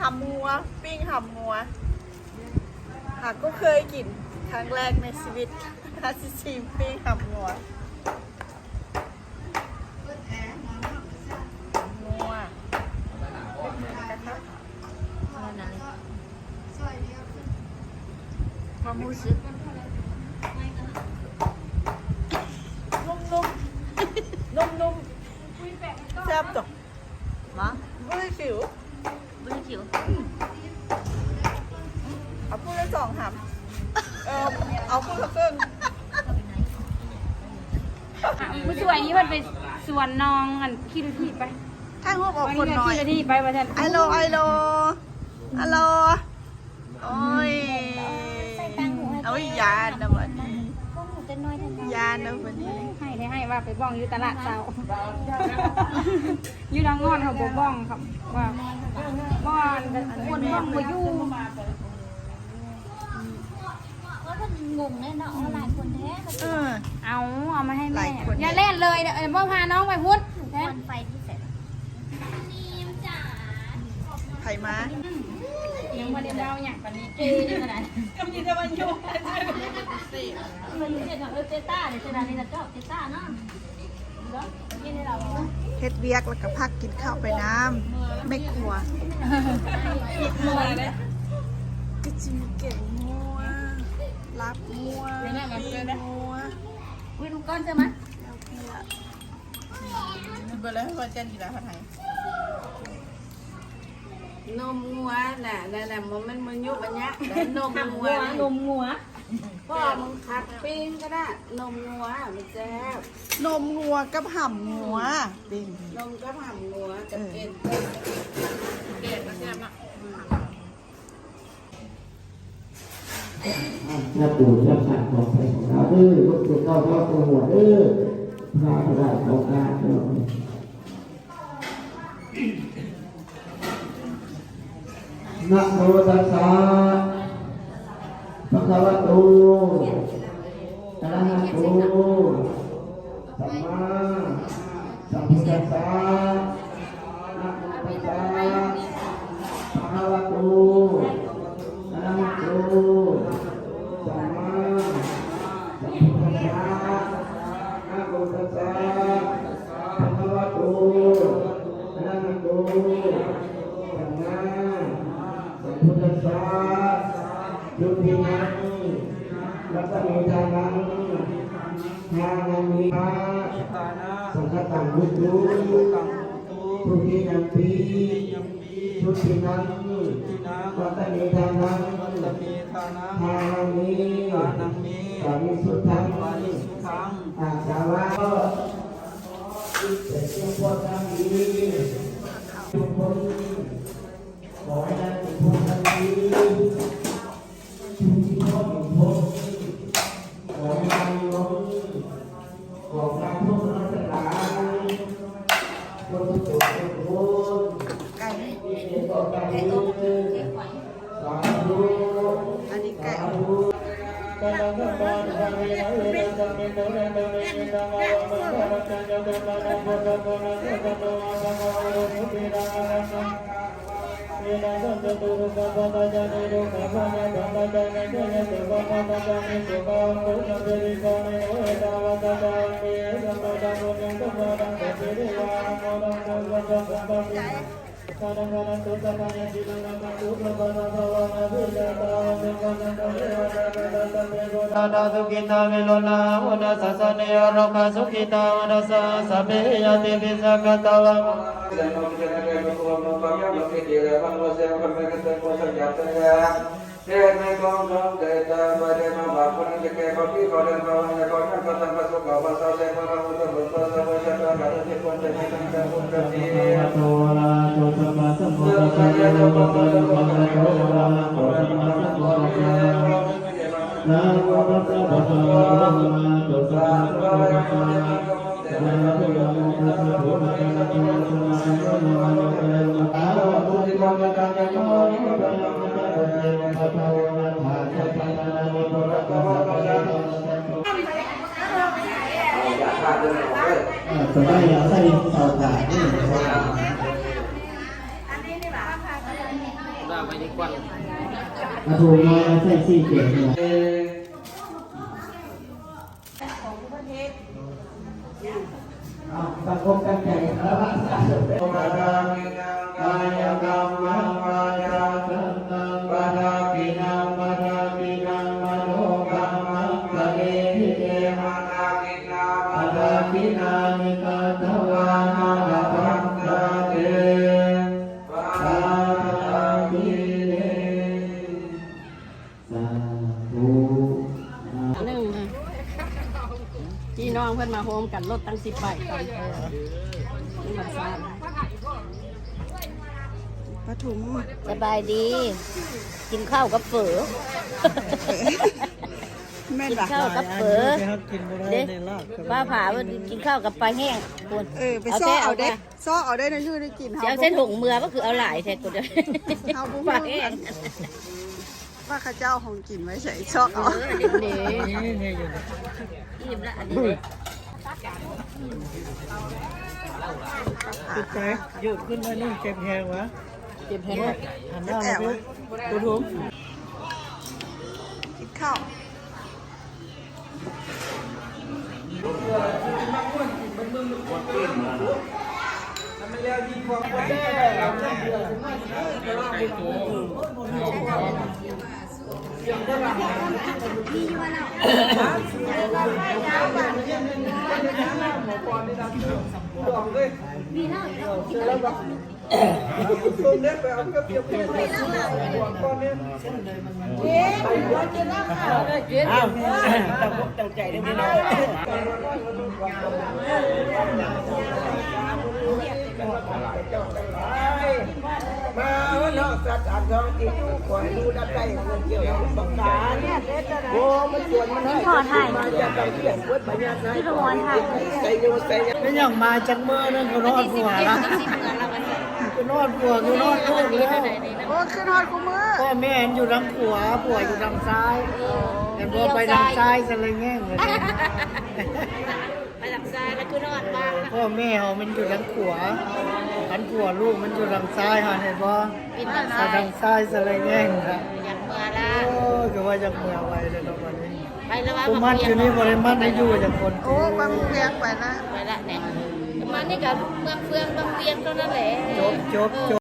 หำมัว ปิ้งหำมัวหากก็เคยกินครั้งแรกในชีวิตฮัสชิมปิ้งหำมัวนความรู้สึก ซื้อจิ๋วเอาพูดละสองหำเออเอาพูดละครึ่งผู้สวยนี้มันเป็นสวนนองอันขี้ดูที่ไปไอ้หับออกคนหน่อยขี้ดูที่ไปมาแทนไอโลไอโลอโลโอ้ยเอ้ยยานนะวันยานนะวันนี้ให้ได้ให้ว่าไปบ้องอยู่ตลาดเตาอยู่ดังงอนเขาบ้องครับว่า บ้านคนบ้านมาอยู่ว่ามันงงแน่นอนหลายคนแท้เออ เอาเอามาให้แม่ อย่าเล่นเลยเดี๋ยวพาน้องไปพุทธวันไฟที่เสร็จนีมไผ่มายังมาเรียนเราอย่างปนี้เจ๊ยังไงกำยินตะวันยุกมันเจ๊เจ๊ต้าเดี๋ยวเจ๊ดานี่นะเจ้าเซต้าเนาะเนาะเจ๊ในเราเนาะ เฮ็ดเวียกแล้วก็พักกินข้าวไปน้ำไม่กลัวมัวเลยก็จิมเก่งมัวรับมัวปีมัวอุ้ยลูกก้อนใช่ไหมแล้วเพื่อมันเบลอให้พ่อเจนดีแล้วค่ะไทยนมงัวน่ะน่ะแหละมันมันยุบอันเนี้ยนมงัวนมงัว พ่อมึงคัดปิ้งก็ได้ นมงัวมันแซ่บนมงัวกับห่ำงัวปิ้งนมกับหำงัวกับเอ็นต้มเด็ดแซ่บนะเจ้าปู่เจ้าสัตว์ของใครของเราเออลูกเจ้าพ่อตัวหัวเออพระพระของอาเจ้านะโมตัสสะ คะวะโตอนระหะโตสัมมาสัมพุทธะ ยานังนิพสังฆตังบุตุทุติยัมปีทุตินังวัตเนธานังทานังนิปาริสุทธังอาสาวะเป็นทุกคนทั้งนี้ทุกคนขอให้ได้ทุกคนทั้งนี้ Kau tak Nada sukita vilona una sasaniya roka sukita una sa sabiya tibi sakatala Hãy subscribe cho kênh Ghiền Mì Gõ Để không bỏ lỡ những video hấp dẫn อย่าพลาดเรื่องของ ตัวได้เราใส่เตาถ่านนี่นะครับอาถูกมาใส่สี่เจ็ดหัวสั พี่น้องเพื่อนมาโฮมกันรถตั้งสิบใบตอนนี่มาซ่าปทุมสบายดี กินข้าวกับเฝอกินข้าวกับเฝอเด้ป้าผาว่ากินข้าวกับปลาแห้งคุณเออไปซ้อเอาได้ซ้อเอาได้นะชื่อได้กินเจ้าเส้นถุงมือก็คือเอาหลายแท้กูเด้อเฮาปลาแห้ง ว่าข้าเจ้าของกินไว้ใส่ซอกเอาเออเด็กเด็กอิ่มละอันนี้ติดใจหยุดขึ้นมานี่เจ็บแหงวะเจ็บแห้งหันหน้าแอมาบดูดูถุงกินข้าวอ้าวตกตกใจได้ไหมน้อง มาเนาะสัตว์อันท้องติดคอยดูดับใจเกี่ยวกับบังการโอ้มันสวนมันให้ถ่ายมาจากไปเที่ยงวัดปัญญาไที่ขโมยถ่าใส่โยใส่ไม่ยังมาจากเมื่อนั่นก็รอดหัวละก็รอดหัวก็รอดลูกแล้วโอ้ขึ้นอดกูมือพ่อแม่อยู่ทางขวาผัวอยู่ทางซ้ายแต่พอไปทางซ้ายจะเลยแง่งเลย ไปหลังซ้ายแล้วคือนอนบ้างพ่อแม่เขามันอยู่ทางขวาทันขวาลูกมันอยู่ทางซ้ายฮะเห็นบ่กินทางไปซ้ายทางซ้ายจะเลยแง่งครับอยากเมื่อละโอ้ยก็ว่าจะเมื่อไวเลยตอนนี้ไปแล้วว่ากูมันอยู่นี่บริมันให้อยู่จากคนโอ้บางเวียงไปนะไปละเนี่ยมันนี่กับเมืองเฟืองบางเวียงเท่านั้นแหละจบจบจบ